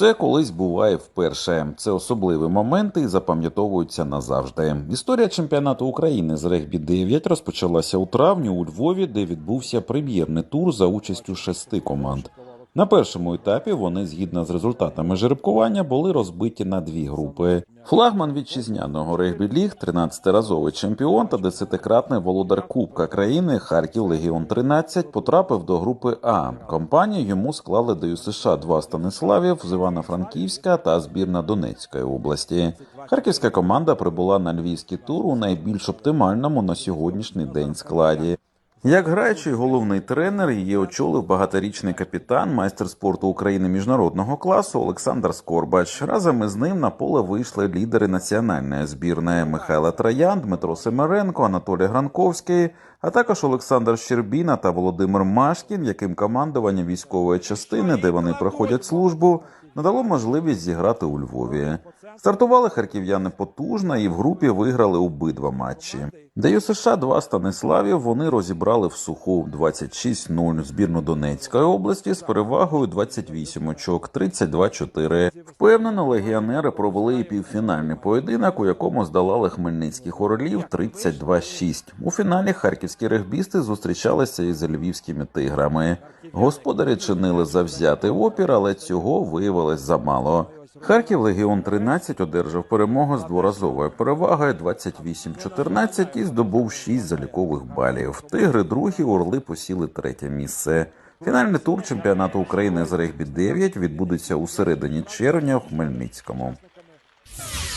Все колись буває вперше. Це особливі моменти і запам'ятовуються назавжди. Історія чемпіонату України з регбі 9 розпочалася у травні у Львові, де відбувся прем'єрний тур за участю шести команд. На першому етапі вони, згідно з результатами жеребкування, були розбиті на дві групи. Флагман вітчизняного регбі ліг, 13-разовий чемпіон та 10-кратний володар Кубка країни Харків Легіон 13 потрапив до групи А. Компанію йому склали до США два Станиславів з Івано-Франківська та збірна Донецької області. Харківська команда прибула на львівський тур у найбільш оптимальному на сьогоднішній день складі. Як граючий головний тренер її очолив багаторічний капітан, майстер спорту України міжнародного класу Олександр Скорбач. Разом із ним на поле вийшли лідери національної збірної Михайла Троян, Дмитро Семеренко, Анатолій Гранковський, а також Олександр Щербіна та Володимир Машкін, яким командування військової частини, де вони проходять службу, надало можливість зіграти у Львові. Стартували харків'яни потужно і в групі виграли обидва матчі. Даю США два Станиславів вони розібрали в суху 26-0 збірну Донецької області з перевагою 28 очок, 32-4. Впевнено, легіонери провели і півфінальний поєдинок, у якому здолали хмельницьких орлів 32-6. У фіналі харківські регбісти зустрічалися із львівськими тиграми. Господарі чинили завзятий опір, але цього виявилось замало. Харків Легіон 13 одержав перемогу з дворазовою перевагою 28-14 і здобув 6 залікових балів. Тигри другі, орли посіли третє місце. Фінальний тур чемпіонату України з регбі 9 відбудеться у середині червня в Хмельницькому.